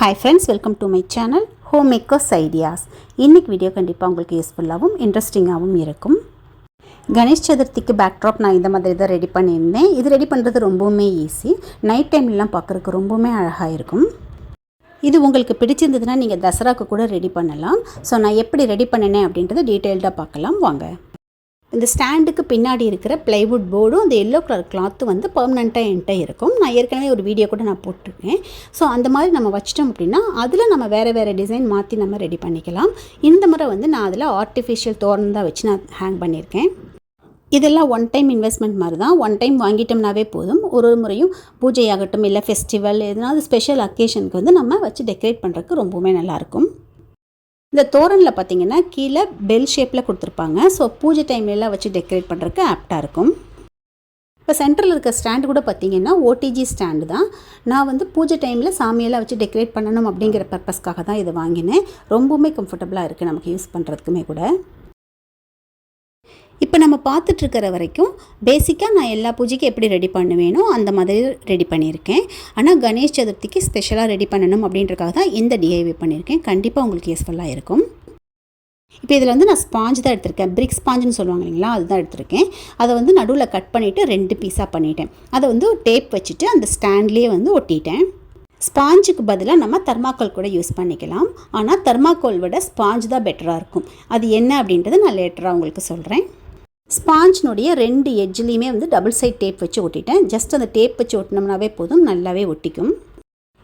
Hi friends welcome to my channel home makers ideas இன்னைக்கு video கண்டிப்பாக உங்களுக்கு யூஸ்ஃபுல்லாகவும் இன்ட்ரெஸ்டிங்காகவும் இருக்கும். கணேஷ் சதுர்த்திக்கு பேக்ட்ராப் நான் இந்த மாதிரி தான் ரெடி பண்ணியிருந்தேன். இது ரெடி பண்ணுறது ரொம்பவுமே ஈஸி நைட் டைம்லலாம் பார்க்குறதுக்கு ரொம்பவுமே அழகாக இருக்கும். இது உங்களுக்கு பிடிச்சிருந்ததுன்னா நீங்கள் தசராக்கு கூட ரெடி பண்ணலாம். ஸோ நான் எப்படி ரெடி பண்ணினேன் அப்படின்றத டீட்டெயில்டாக பார்க்கலாம். வாங்க. இந்த ஸ்டாண்டுக்கு பின்னாடி இருக்கிற ப்ளைவுட் போர்டும் அந்த எல்லோ கலர் கிளாத்து வந்து பர்மனெண்ட்டாக என்கிட்ட இருக்கும். நான் ஏற்கனவே ஒரு வீடியோ கூட நான் போட்டிருக்கேன். ஸோ அந்த மாதிரி நம்ம வச்சிட்டோம் அப்படின்னா அதில் நம்ம வேறு வேறு டிசைன் மாற்றி நம்ம ரெடி பண்ணிக்கலாம். இந்த முறை வந்து நான் அதில் ஆர்டிஃபிஷியல் தோரணம் தான் வச்சு நான் ஹேங் பண்ணியிருக்கேன். இதெல்லாம் ஒன் டைம் இன்வெஸ்ட்மெண்ட் மாதிரி தான் ஒன் டைம் வாங்கிட்டோம்னாவே போதும். ஒரு ஒரு முறையும் பூஜை ஆகட்டும் இல்லை ஃபெஸ்டிவல் எதனாவது ஸ்பெஷல் அக்கேஷனுக்கு வந்து நம்ம வச்சு டெக்கரேட் பண்ணுறதுக்கு ரொம்பவுமே நல்லாயிருக்கும் இந்த தோரனில் பார்த்தீங்கன்னா கீழே பெல் ஷேப்பில் கொடுத்துருப்பாங்க. ஸோ பூஜை டைம்லலாம் வச்சு டெக்கரேட் பண்ணுறதுக்கு ஆப்டாக இருக்கும். இப்போ சென்டரில் இருக்க ஸ்டாண்டு கூட பார்த்தீங்கன்னா ஓடிஜி ஸ்டாண்டு தான். நான் வந்து பூஜை டைமில் சாமியெல்லாம் வச்சு டெக்கரேட் பண்ணணும் அப்படிங்கிற பர்பஸ்க்காக தான் இதை வாங்கினேன். ரொம்பவுமே கம்ஃபர்டபுளாக இருக்குது நமக்கு யூஸ் பண்ணுறதுக்குமே கூட. இப்போ நம்ம பார்த்துட்ருக்கிற வரைக்கும் பேசிக்காக நான் எல்லா பூஜைக்கும் எப்படி ரெடி பண்ணுவேனோ அந்த மாதிரி ரெடி பண்ணியிருக்கேன். ஆனால் கணேஷ் சதுர்த்திக்கு ஸ்பெஷலாக ரெடி பண்ணணும் அப்படின்றக்காக தான் இந்த டிஐவி பண்ணியிருக்கேன். கண்டிப்பாக உங்களுக்கு யூஸ்ஃபுல்லாக இருக்கும். இப்போ இதில் வந்து நான் ஸ்பாஞ்ச் தான் எடுத்திருக்கேன். பிரிக் ஸ்பாஞ்சுன்னு சொல்லுவாங்க இல்லைங்களா? அதுதான் எடுத்திருக்கேன். அதை வந்து நடுவில் கட் பண்ணிவிட்டு ரெண்டு பீஸாக பண்ணிட்டேன். அதை வந்து டேப் வச்சுட்டு அந்த ஸ்டாண்ட்லேயே வந்து ஒட்டிட்டேன். ஸ்பாஞ்சுக்கு பதிலாக நம்ம தர்மாக்கோல் கூட யூஸ் பண்ணிக்கலாம். ஆனால் தர்மாக்கோல் விட ஸ்பாஞ்ச் தான் பெட்டராக இருக்கும். அது என்ன அப்படின்றத நான் லேட்டராக உங்களுக்கு சொல்கிறேன் ஸ்பாஞ்சினுடைய ரெண்டு எட்ஜ்லேயுமே வந்து டபுள் சைட் டேப் வச்சு ஒட்டிட்டேன். ஜஸ்ட் அந்த டேப் வச்சு ஒட்டினோம்னாவே போதும் நல்லாவே ஒட்டிக்கும்.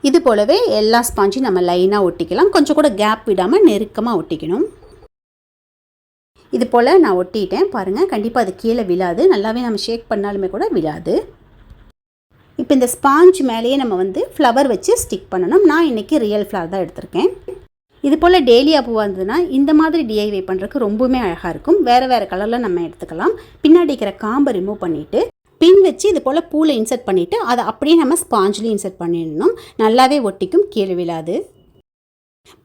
இது போலவே எல்லா ஸ்பாஞ்சையும் நம்ம லைனாக ஒட்டிக்கலாம். கொஞ்சம் கூட கேப் விடாமல் நெருக்கமாக ஒட்டிக்கணும். இது போல் நான் ஒட்டிட்டேன். பாருங்கள் கண்டிப்பாக அது கீழே விழாது. நல்லாவே நம்ம ஷேக் பண்ணாலுமே கூட விழாது. இப்போ இந்த ஸ்பாஞ்ச் மேலேயே நம்ம வந்து ஃப்ளவர் வச்சு ஸ்டிக் பண்ணணும். நான் இன்றைக்கி ரியல் ஃப்ளவர் தான் எடுத்திருக்கேன். இது போல் டேலியா பூவாக இருந்ததுன்னா இந்த மாதிரி டிஐவை பண்ணுறதுக்கு ரொம்பவுமே அழகாக இருக்கும். வேறு வேறு கலரில் நம்ம எடுத்துக்கலாம். பின்னாடி இருக்கிற காம்பை ரிமூவ் பண்ணிவிட்டு பின் வச்சு இது போல் பூவில் இன்சர்ட் பண்ணிவிட்டு அதை அப்படியே நம்ம ஸ்பாஞ்சிலையும் இன்சர்ட் பண்ணிடணும். நல்லாவே ஒட்டிக்கும் கீழே விழாது.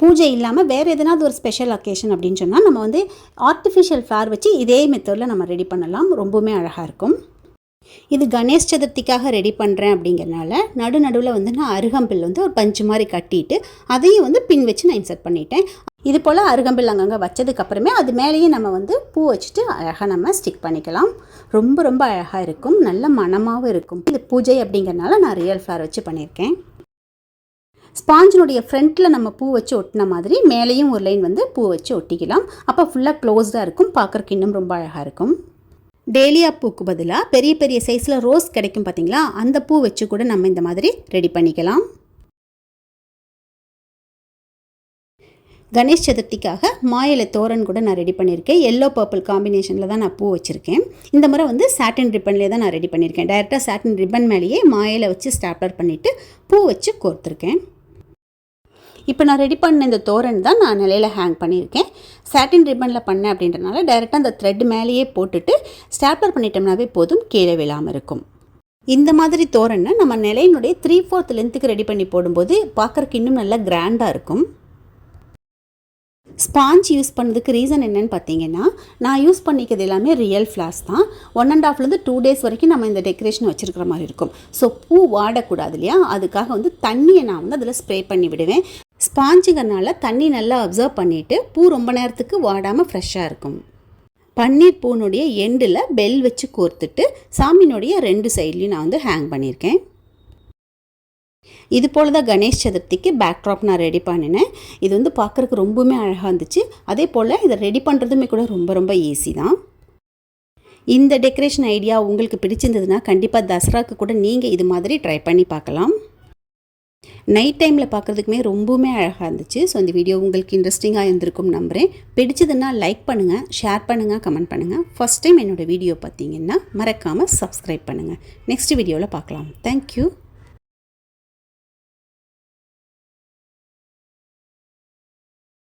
பூஜை இல்லாமல் வேறு எதனாவது ஒரு ஸ்பெஷல் அக்கேஷன் அப்படின்னு சொன்னால் நம்ம வந்து ஆர்டிஃபிஷியல் ஃப்ளார் வச்சு இதே மெத்தடில் நம்ம ரெடி பண்ணலாம். ரொம்பவுமே அழகாக இருக்கும். இது கணேஷ் சதுர்த்திக்காக ரெடி பண்ணுறேன் அப்படிங்கிறனால நடு நடுவில் வந்து நான் அருகம்பில் வந்து ஒரு பஞ்சு மாதிரி கட்டிட்டு அதையும் வந்து பின் வச்சு நான் இன்சர்ட் பண்ணிட்டேன். இது போல் அருகம்பில் அங்கங்கே வச்சதுக்கப்புறமே அது மேலேயே நம்ம வந்து பூ வச்சுட்டு அழகாக நம்ம ஸ்டிக் பண்ணிக்கலாம். ரொம்ப ரொம்ப அழகாக இருக்கும். நல்ல மனமாகவும் இருக்கும். இது பூஜை அப்படிங்கிறனால நான் ரியல் ஃப்ளார் வச்சு பண்ணியிருக்கேன். ஸ்பாஞ்சினுடைய ஃப்ரண்ட்டில் நம்ம பூ வச்சு ஒட்டின மாதிரி மேலேயும் ஒரு லைன் வந்து பூ வச்சு ஒட்டிக்கலாம். அப்போ ஃபுல்லாக க்ளோஸ்டாக இருக்கும். பார்க்குறக்கு இன்னும் ரொம்ப அழகாக இருக்கும். டேலியா பூக்கு பதிலாக பெரிய பெரிய சைஸில் ரோஸ் கிடைக்கும் பார்த்தீங்களா அந்த பூ வச்சு கூட நம்ம இந்த மாதிரி ரெடி பண்ணிக்கலாம். கணேஷ் சதுர்த்திக்காக மாயில தோரன் கூட நான் ரெடி பண்ணியிருக்கேன் எல்லோ பர்பிள் காம்பினேஷனில் தான் நான் பூ வச்சுருக்கேன். இந்த முறை வந்து சாட்டின் ரிப்பன்லேயே தான் நான் ரெடி பண்ணியிருக்கேன் டைரெக்டாக சாட்டின் ரிப்பன் மேலேயே மாயில வச்சு ஸ்டாப்லர் பண்ணிவிட்டு பூ வச்சு கோர்த்துருக்கேன். இப்போ நான் ரெடி பண்ண இந்த தோரன் தான் நான் நிலையில் ஹேங் பண்ணியிருக்கேன் சாட்டின் ரிப்பனில் பண்ணேன் அப்படின்றனால டைரெக்டாக அந்த த்ரெட் மேலேயே போட்டுட்டு ஸ்டாப்லர் பண்ணிட்டோம்னாவே போதும் கீழே விழாமல் இருக்கும். இந்த மாதிரி தோரணை நம்ம நிலையினுடைய த்ரீ ஃபோர்த் லென்த்துக்கு ரெடி பண்ணி போடும்போது பார்க்குறக்கு இன்னும் நல்லா கிராண்டாக இருக்கும். ஸ்பாஞ்ச் யூஸ் பண்ணதுக்கு ரீசன் என்னன்னு பார்த்தீங்கன்னா நான் யூஸ் பண்ணிக்கிறது எல்லாமே ரியல் ஃப்ளாஸ் தான். ஒன் அண்ட் ஆஃப்லேருந்து டூ டேஸ் வரைக்கும் நம்ம இந்த டெக்கரேஷன் வச்சுருக்கிற மாதிரி இருக்கும். ஸோ பூ வாடக்கூடாது இல்லையா? அதுக்காக வந்து தண்ணியை நான் வந்து அதில் ஸ்ப்ரே பண்ணி விடுவேன். ஸ்பாஞ்சுங்கிறனால தண்ணி நல்லா அப்சர்வ் பண்ணிவிட்டு பூ ரொம்ப நேரத்துக்கு வாடாமல் ஃப்ரெஷ்ஷாக இருக்கும். பன்னீர் பூனுடைய எண்டில் பெல் வச்சு கோர்த்துட்டு சாமியினுடைய ரெண்டு சைட்லேயும் நான் வந்து ஹேங் பண்ணியிருக்கேன் இது போல் தான் கணேஷ் சதுர்த்திக்கு பேக்ட்ராப் நான் ரெடி பண்ணினேன். இது வந்து பார்க்குறக்கு ரொம்பவுமே அழகாக இருந்துச்சு. அதே போல் இதை ரெடி பண்ணுறதுமே கூட ரொம்ப ரொம்ப ஈஸி தான். இந்த டெக்கரேஷன் ஐடியா உங்களுக்கு பிடிச்சிருந்ததுன்னா கண்டிப்பாக தசராக்கு கூட நீங்கள் இது மாதிரி ட்ரை பண்ணி பார்க்கலாம். நைட் டைமில் பார்க்குறதுக்குமே ரொம்பவுமே அழகாக இருந்துச்சு. ஸோ இந்த வீடியோ உங்களுக்கு இன்ட்ரெஸ்டிங்காக இருந்திருக்கும் நம்புகிறேன் பிடிச்சதுன்னா லைக் பண்ணுங்கள் ஷேர் பண்ணுங்கள் கமெண்ட் பண்ணுங்கள் ஃபஸ்ட் டைம் என்னோடய வீடியோ பார்த்தீங்கன்னா மறக்காமல் சப்ஸ்கிரைப் பண்ணுங்கள் நெக்ஸ்ட் வீடியோவில் பார்க்கலாம் தேங்க்யூ